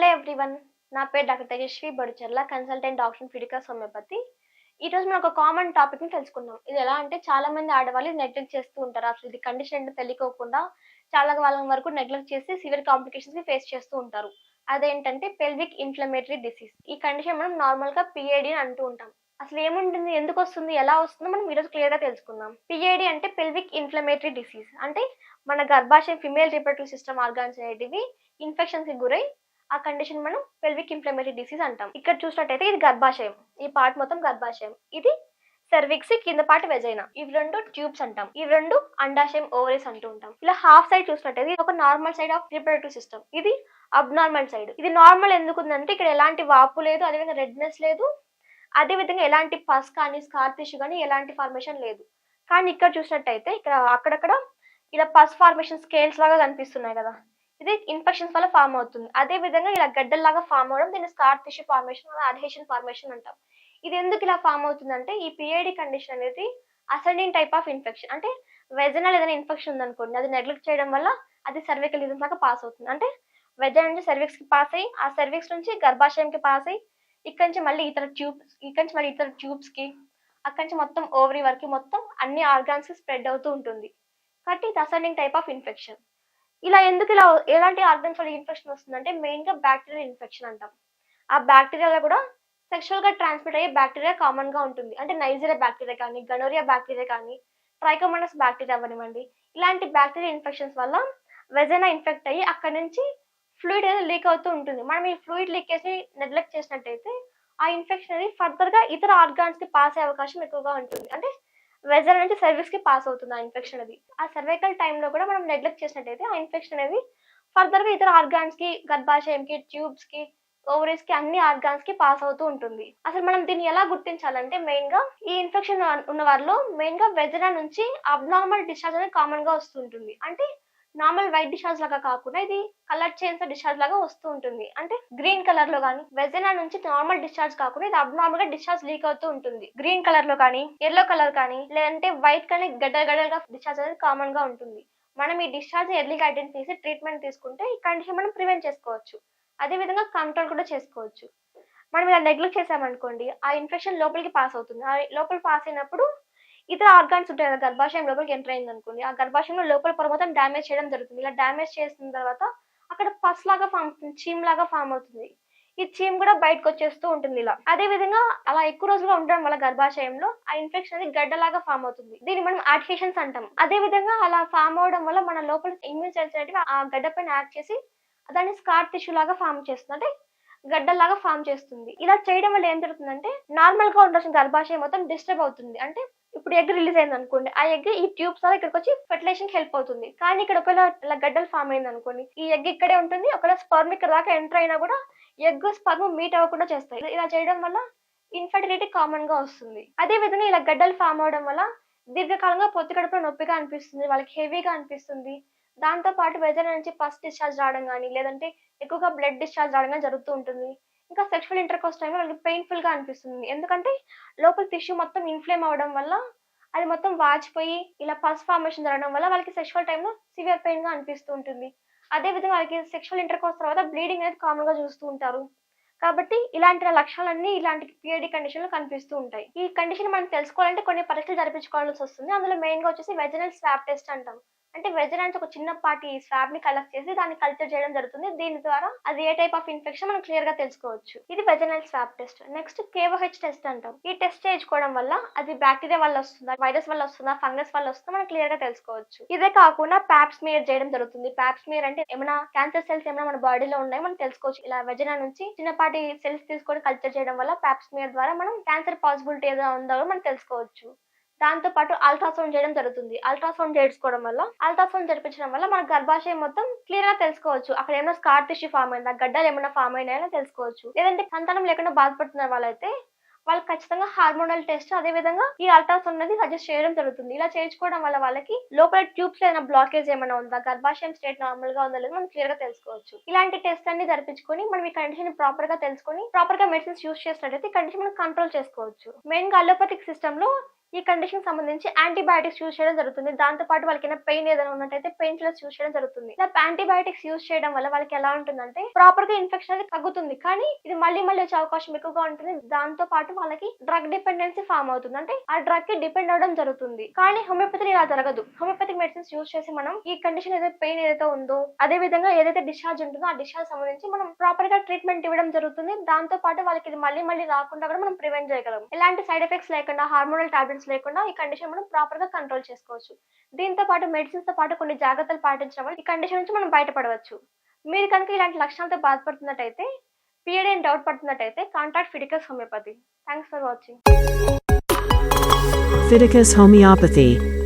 Hello everyone నా పేరు doctor Tejaswi Baducharla consultant doctor Fiticus homeopathy ఈ రోజు మనం ఒక కామన్ టాపిక్ని తెలుసుకుందాం. ఇది ఎలా అంటే చాలా మంది ఆడవాళ్ళు నెగ్లెక్ట్ చేస్తూ ఉంటారు. అసలు ఇది కండిషన్ ఏంటో తెలియకోకుండా చాలా వాళ్ళ వరకు నెగ్లెక్ట్ చేసి సివియర్ కాంప్లికేషన్స్ని ఫేస్ చేస్తూ ఉంటారు. అదేంటంటే పెల్విక్ ఇన్ఫ్లమేటరీ డిసీజ్ ఈ కండిషన్ మనం నార్మల్గా పిఏడి అని అంటూ ఉంటాం. అసలు ఏముంటుంది? ఎందుకు వస్తుంది? ఎలా వస్తుందో? మనం ఈరోజు క్లియర్గా తెలుసుకుందాం. పిఐడి అంటే పెల్విక్ ఇన్ఫ్లమేటరీ డిసీజ్ అంటే మన గర్భాశయం ఫిమేల్ రిప్రొడక్టివ్ సిస్టమ్ ఆర్గాన్స్ అనేటివి ఇన్ఫెక్షన్స్కి గురై ఆ కండిషన్ మనం పెల్విక్ ఇన్ఫ్లమేటరీ డిసీజ్ అంటాం. ఇక్కడ చూసినట్టయితే ఇది గర్భాశయం. ఈ పార్ట్ మొత్తం గర్భాశయం. ఇది సెర్విక్స్ కింద పాటు వెజైనా ఇవి రెండు ట్యూబ్స్ అంటాం. ఇవి రెండు అండాశయం ఓవరీస్ అంటూ ఉంటాం. ఇలా హాఫ్ సైడ్ చూసినట్టయితే ఇది ఒక normal side of reproductive system ఇది అబ్నార్మల్ సైడ్ ఇది నార్మల్ ఎందుకు ఉందంటే ఇక్కడ ఎలాంటి వాపు లేదు అదేవిధంగా రెడ్నెస్ లేదు. అదే విధంగా ఎలాంటి పస్ కానీ స్కార్ టిష్యూ కానీ ఎలాంటి ఫార్మేషన్ లేదు. కానీ ఇక్కడ చూసినట్టయితే ఇక్కడ అక్కడక్కడ ఇలా పస్ ఫార్మేషన్ స్కేల్స్ లాగా కనిపిస్తున్నాయి కదా. ఇది ఇన్ఫెక్షన్స్ వల్ల ఫామ్ అవుతుంది. అదే విధంగా ఇలా గడ్డల్లాగా ఫామ్ అవడం దీన్ని scar tissue formation adhesion formation అంటాం. ఇది ఎందుకు ఇలా ఫామ్ అవుతుందంటే ఈ పిఐడి కండిషన్ అనేది అసెండింగ్ టైప్ ఆఫ్ ఇన్ఫెక్షన్ అంటే వెజనల్ ఏదైనా ఇన్ఫెక్షన్ ఉందనుకోండి అది నెగ్లెక్ట్ చేయడం వల్ల అది సర్వికల్ రీజన్స్ లాగా పాస్ అవుతుంది. అంటే వెజన్ నుంచి cervix కి పాస్ అయ్యి ఆ సర్విక్స్ నుంచి గర్భాశయంకి పాస్ అయ్యి ఇక్కడ నుంచి మళ్ళీ ఇతర ట్యూబ్స్ ఇక్కడ నుంచి మళ్ళీ ఇతర ట్యూబ్స్కి అక్కడి నుంచి మొత్తం ఓవరీ వరకు మొత్తం అన్ని ఆర్గాన్స్ స్ప్రెడ్ అవుతూ ఉంటుంది. కాబట్టి ఇది అసెండింగ్ టైప్ ఆఫ్ ఇన్ఫెక్షన్ ఇలా ఎందుకు ఇలా ఎలాంటి ఆర్గన్స్ వల్ల ఇన్ఫెక్షన్ వస్తుందంటే మెయిన్గా బ్యాక్టీరియల్ ఇన్ఫెక్షన్ అంటాం. ఆ బ్యాక్టీరియాలో కూడా సెక్షువల్గా ట్రాన్స్మిట్ అయ్యే బ్యాక్టీరియా కామన్గా ఉంటుంది. అంటే నైజీరియా బ్యాక్టీరియా కానీ గనోరియా బ్యాక్టీరియా కానీ ట్రైకోమోనస్ బ్యాక్టీరియా అవ్వనివ్వండి. ఇలాంటి బ్యాక్టీరియా ఇన్ఫెక్షన్స్ వల్ల వెజైనా ఇన్ఫెక్ట్ అయ్యి అక్కడ నుంచి ఫ్లూయిడ్ అనేది లీక్ అవుతూ ఉంటుంది. మనం ఈ ఫ్లూయిడ్ లీక్ చేసి నెగ్లెక్ట్ చేసినట్టయితే ఆ ఇన్ఫెక్షన్ అనేది ఫర్దర్గా ఇతర ఆర్గాన్స్కి పాస్ అయ్యే అవకాశం ఎక్కువగా ఉంటుంది. అంటే వెజర్ నుంచి సర్వీస్కి పాస్ అవుతుంది ఆ ఇన్ఫెక్షన్ అది ఆ సర్వైకల్ టైంలో కూడా మనం నెగ్లెక్ట్ చేసినట్టయితే ఆ ఇన్ఫెక్షన్ అనేది ఫర్దర్గా ఇతర ఆర్గాన్స్కి గర్భాశయంకి ట్యూబ్స్కి ఓవరీస్కి అన్ని ఆర్గాన్స్కి పాస్ అవుతూ ఉంటుంది. అసలు మనం దీన్ని ఎలా గుర్తించాలంటే మెయిన్గా ఈ ఇన్ఫెక్షన్ ఉన్న వారిలో మెయిన్గా వెజనా నుంచి అబ్నార్మల్ డిశ్చార్జ్ అనేది కామన్గా వస్తుంటుంది అంటే నార్మల్ వైట్ డిశ్చార్జ్ లాగా కాకుండా ఇది కలర్ చేంజ్ డిశ్చార్జ్ లాగా వస్తూ ఉంటుంది. అంటే గ్రీన్ కలర్లో కానీ వెజనా నుంచి నార్మల్ డిశ్చార్జ్ కాకుండా ఇది అబ్నార్మల్గా డిశ్చార్జ్ లీక్ అవుతూ ఉంటుంది. గ్రీన్ కలర్లో కానీ ఎల్లో కలర్ కానీ లేదంటే వైట్ కానీ గడ్డలు గడ్డలుగా డిశ్చార్జ్ అనేది కామన్గా ఉంటుంది. మనం ఈ డిశ్చార్జ్ ఎర్లీగా ఐడెంటిఫై చేసి ట్రీట్మెంట్ తీసుకుంటే ఈ కండిషన్ మనం ప్రివెంట్ చేసుకోవచ్చు. అదే విధంగా కంట్రోల్ కూడా చేసుకోవచ్చు. మనం ఇలా నెగ్లెక్ట్ చేసామనుకోండి ఆ ఇన్ఫెక్షన్ లోపలికి పాస్ అవుతుంది. ఆ లోపల పాస్ అయినప్పుడు ఇతర ఆర్గాన్స్ ఉంటాయి కదా గర్భాశయం లోపలికి ఎంటర్ అయింది అనుకోండి ఆ గర్భాశయంలో లోపల పొర మొత్తం డ్యామేజ్ చేయడం జరుగుతుంది. ఇలా డ్యామేజ్ చేసిన తర్వాత అక్కడ పస్ లాగా ఫామ్ అవుతుంది చీమ్ లాగా ఫామ్ అవుతుంది. ఈ చీమ్ కూడా బయటకు వచ్చేస్తూ ఉంటుంది ఇలా. అదే విధంగా అలా ఎక్కువ రోజులుగా ఉండడం వల్ల గర్భాశయంలో ఆ ఇన్ఫెక్షన్ అనేది గడ్డలాగా ఫామ్ అవుతుంది. దీన్ని మనం యాక్టివేషన్స్ అంటాం. అదే విధంగా అలా ఫామ్ అవడం వల్ల మన లోపల ఇమ్యూన్ సెల్స్ అనేవి ఆ గడ్డ పైన యాక్ట్ చేసి దాన్ని స్కార్ టిష్యూ లాగా ఫామ్ చేస్తుంది. అంటే గడ్డల్లాగా ఫామ్ చేస్తుంది. ఇలా చేయడం వల్ల ఏం జరుగుతుందంటే నార్మల్గా ఉండాల్సిన గర్భాశయం మొత్తం డిస్టర్బ్ అవుతుంది. అంటే ఇప్పుడు ఎగ్ రిలీజ్ అయింది అనుకోండి ఆ ఎగ్ ఈ ట్యూబ్స్ ద్వారా ఇక్కడికి వచ్చి ఫెర్టిలైజేషన్ హెల్ప్ అవుతుంది. కానీ ఇక్కడ ఒకవేళ ఇలా గడ్డలు ఫామ్ అయింది అనుకోండి ఈ ఎగ్ ఇక్కడే ఉంటుంది. ఒకవేళ స్పర్మ్ ఇక్కడ దాకా ఎంటర్ అయినా కూడా ఎగ్ స్పర్మ్ మీట్ అవ్వకుండా చేస్తాయి. ఇలా చేయడం వల్ల ఇన్ఫర్టిలిటీ కామన్గా వస్తుంది. అదే విధంగా ఇలా గడ్డలు ఫామ్ అవడం వల్ల దీర్ఘకాలంగా పొత్తి కడుపులో నొప్పిగా అనిపిస్తుంది వాళ్ళకి హెవీగా అనిపిస్తుంది. దాంతో పాటు వెదర్ నుంచి ఫస్ట్ డిశ్చార్జ్ రావడం కానీ లేదంటే ఎక్కువగా బ్లడ్ డిశ్చార్జ్ రావడం కానీ జరుగుతూ ఉంటుంది. ఇంకా సెక్షువల్ ఇంటర్కోర్స్ టైంలో వాళ్ళకి పెయిన్ఫుల్గా అనిపిస్తుంది. ఎందుకంటే లోపల టిష్యూ మొత్తం ఇన్ఫ్లేమ్ అవడం వల్ల అది మొత్తం వాచిపోయి ఇలా పస్ ఫార్మేషన్ జరగడం వల్ల వాళ్ళకి సెక్షువల్ టైంలో సివియర్ పెయిన్గా అనిపిస్తూ ఉంటుంది. అదే విధంగా వాళ్ళకి సెక్షువల్ ఇంటర్కోర్స్ తర్వాత బ్లీడింగ్ అనేది కామన్గా చూస్తూ ఉంటారు. కాబట్టి ఇలాంటి లక్షణాలన్నీ ఇలాంటి పిఐడి కండిషన్లు కనిపిస్తూ ఉంటాయి. ఈ కండిషన్ మనం తెలుసుకోవాలంటే కొన్ని పరీక్షలు జరిపించుకోవాల్సి వస్తుంది. అందులో మెయిన్గా వచ్చేసి వెజినల్ స్వాబ్ టెస్ట్ అంటాం. అంటే వెజన్ అంటే ఒక చిన్నపాటి స్వాబ్ని కలెక్ట్ చేసి దాన్ని కల్చర్ చేయడం జరుగుతుంది. దీని ద్వారా అది ఏ టైప్ ఆఫ్ ఇన్ఫెక్షన్ మనం క్లియర్గా తెలుసుకోవచ్చు. ఇది vaginal swab test next KOH test అంటాం. ఈ టెస్ట్ చేయించుకోవడం వల్ల అది బ్యాక్టీరియా వల్ల వస్తుందా వైరస్ వల్ల వస్తుందా ఫంగస్ వల్ల వస్తుందా మనం క్లియర్గా తెలుసుకోవచ్చు. ఇదే కాకుండా ప్యాప్ స్మియర్ చేయడం జరుగుతుంది. ప్యాప్ స్మియర్ అంటే ఏమైనా క్యాన్సర్ సెల్స్ ఏమైనా మన బాడీలో ఉన్నాయి మనం తెలుసుకోవచ్చు. ఇలా వెజనా నుంచి చిన్నపాటి సెల్స్ తీసుకొని కల్చర్ చేయడం వల్ల ప్యాప్ స్మియర్ ద్వారా మనం క్యాన్సర్ పాసిబిలిటీ ఏదో ఉందో మనం తెలుసుకోవచ్చు. దాంతో పాటు అల్ట్రాసౌండ్ చేయడం జరుగుతుంది. అల్ట్రాసౌండ్ చేయించుకోవడం వల్ల అల్ట్రాసౌండ్ జరిపించడం వల్ల మన గర్భాశయం మొత్తం క్లియర్గా తెలుసుకోవచ్చు. అక్కడ ఏమైనా స్కార్ టిష్యూ ఫామ్ అయిందా గడ్డలు ఏమైనా ఫామ్ అయినాయో తెలుసుకోవచ్చు. లేదంటే సంతానం లేకుండా బాధపడుతున్న వాళ్ళైతే వాళ్ళకి ఖచ్చితంగా హార్మోనల్ టెస్ట్ అదే విధంగా ఈ అల్ట్రాసౌండ్ అనేది సజెస్ట్ చేయడం జరుగుతుంది. ఇలా చేయించుకోవడం వల్ల వాళ్ళకి లోపల ట్యూబ్స్ ఏమైనా బ్లాకేజ్ ఏమైనా ఉందా గర్భాశయం స్టేట్ నార్మల్గా ఉందా లేదా మనం క్లియర్గా తెలుసుకోవచ్చు. ఇలాంటి టెస్ట్ అన్ని జరిపించుకొని మనం ఈ కండిషన్ ప్రాపర్గా తెలుసుకొని ప్రాపర్గా మెడిసిన్స్ యూస్ చేసినట్లయితే ఈ కండిషన్ మనం కంట్రోల్ చేసుకోవచ్చు. మెయిన్గా అలోపతిక్ సిస్టమ్లో ఈ కండిషన్ సంబంధించి యాంటీబయాటిక్స్ యూజ్ చేయడం జరుగుతుంది. దాంతో పాటు వాళ్ళకి పెయిన్ ఏదైనా ఉన్నట్టయితే పెయిన్ కిల్లర్స్ యూజ్ చేయడం జరుగుతుంది. ఇలా యాంటీబయాటిక్స్ యూజ్ చేయడం వల్ల వాళ్ళకి ఎలా ఉంటుందంటే ప్రాపర్గా ఇన్ఫెక్షన్ అనేది తగ్గుతుంది. కానీ ఇది మళ్ళీ మళ్ళీ వచ్చే అవకాశం ఎక్కువగా ఉంటుంది. దాంతో పాటు వాళ్ళకి డ్రగ్ డిపెండెన్సీ ఫామ్ అవుతుంది. అంటే ఆ డ్రగ్కి డిపెండ్ అవడం జరుగుతుంది. కానీ హోమియోపతి ఇలా జరగదు. హోమియోపతిక్ మెడిసిన్స్ యూజ్ చేసి మనం ఈ కండిషన్ ఏదైతే పెయిన్ ఏదైతే ఉందో అదే విధంగా ఏదైతే డిశ్చార్జ్ ఉంటుందో ఆ డిశ్చార్జ్ సంబంధించి మనం ప్రాపర్గా ట్రీట్మెంట్ ఇవ్వడం జరుగుతుంది. దాంతో పాటు వాళ్ళకి ఇది మళ్ళీ మళ్ళీ రాకుండా కూడా మనం ప్రివెంట్ చేయగలం. ఎలాంటి సైడ్ ఎఫెక్ట్స్ లేకుండా హార్మోనల్ టాబ్లెట్స్ లేకుండా ఈ కండిషన్ మనం ప్రాపర్గా కంట్రోల్ చేసుకోవచ్చు. దీంతో పాటు మెడిసిన్స్తో పాటు కొన్ని జాగ్రత్తలు పాటించడం వల్ల ఈ కండిషన్ నుంచి మనం బయటపడవచ్చు. మీరు కనుక ఇలాంటి లక్షణాలతో బాధపడుతున్నట్టయితే పీరియడ్ అని doubt పడుతున్నట్టయితే contact Fiticus homeopathy thanks for watching Fiticus Homeopathy.